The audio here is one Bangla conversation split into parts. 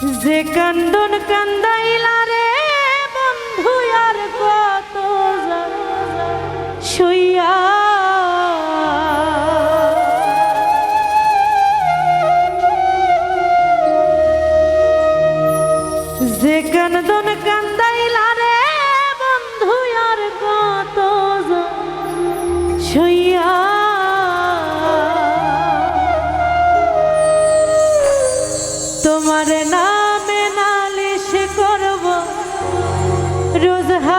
যে কান্দন কান্দাইলা রে বন্ধু আর কত শুইয়া রোজ হাসরে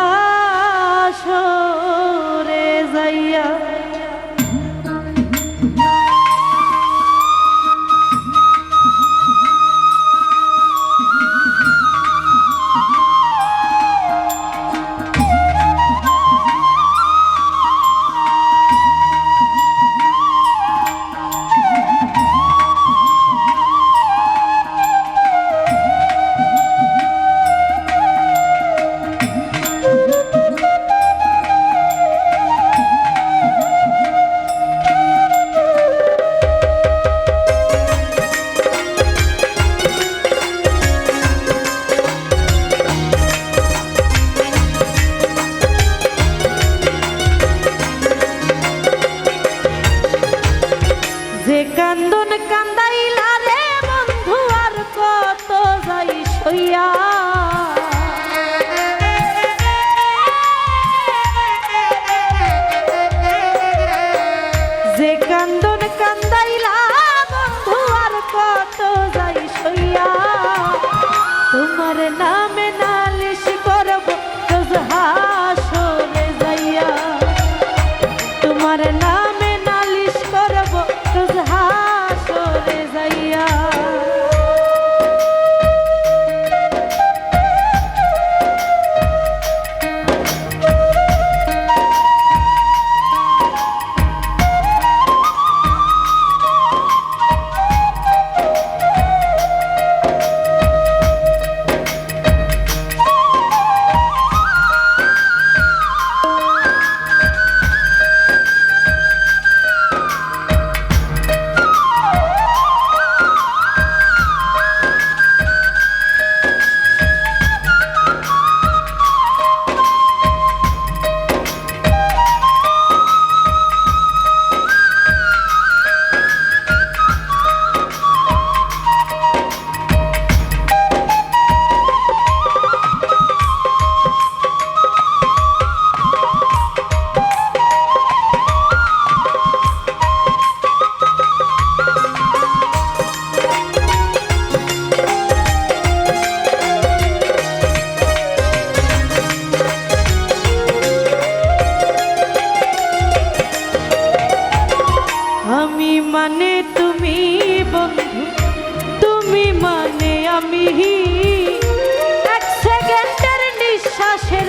এক সেকেন্ডের নিঃশ্বাসের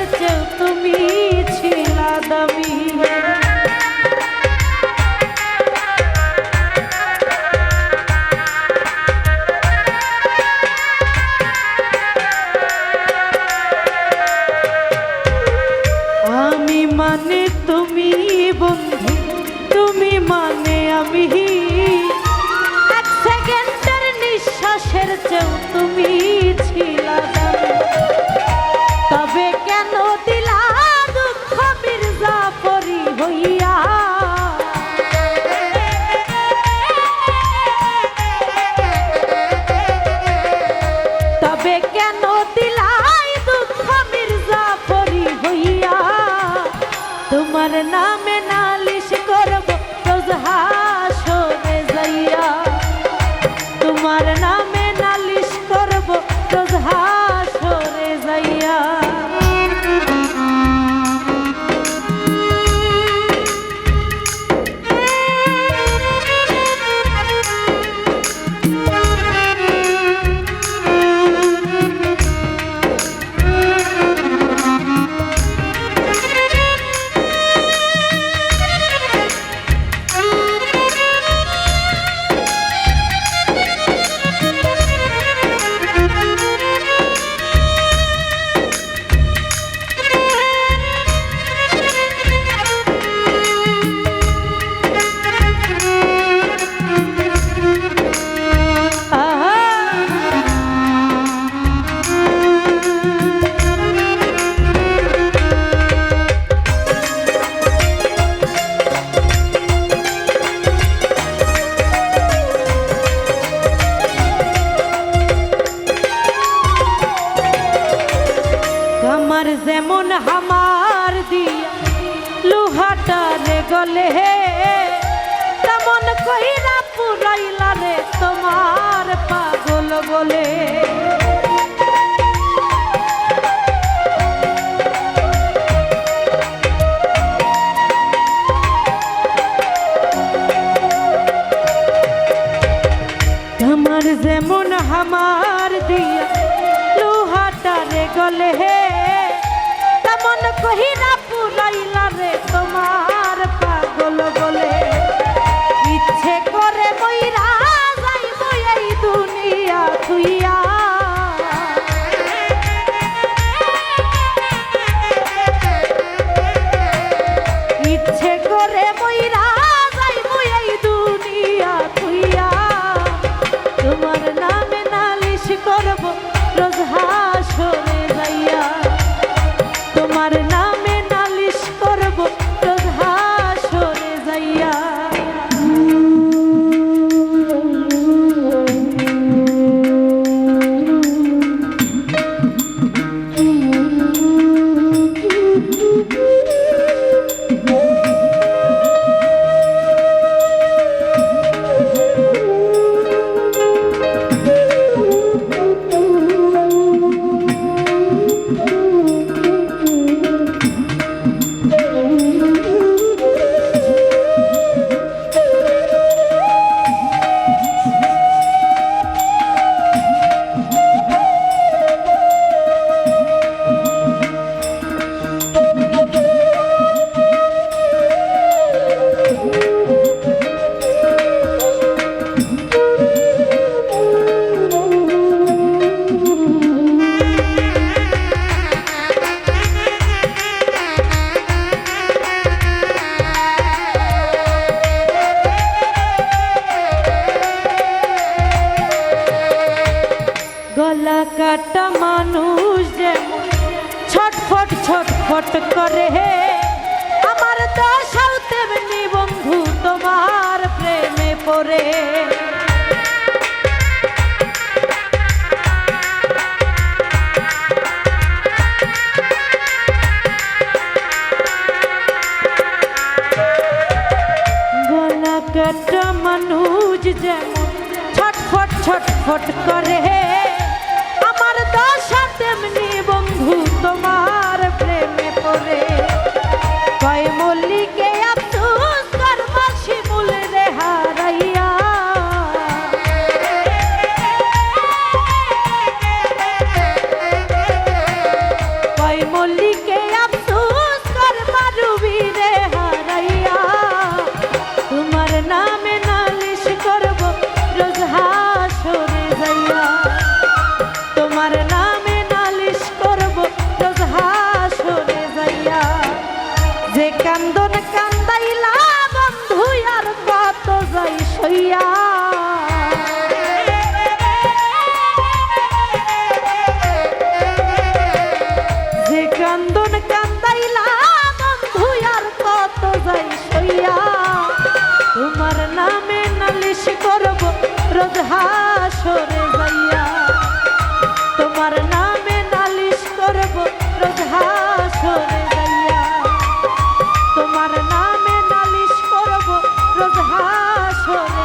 তুমি ছিলা দামি। আমি মানে তুমি বন্ধু, তুমি মানে আমি। এক সেকেন্ডের নিঃশ্বাসের তুমি তোমার নামে নালিশ করব রোজ হাসরে যাইয়া তোমার নামে যেমন হামার দিয়া লোহাটা রে গলে হে তেমন কইরা পুরাইলা রে তোমার পাগল বলে। কাটা মানুষ যেমন ছটফট ছটফট করে। হে আমার দশাও তেমনি বন্ধু তোমার প্রেমে পড়ে। মানুষ যেমন ছটফট ছটফট করে। আমার তেমনি বন্ধু তোমার রোজ হাসরে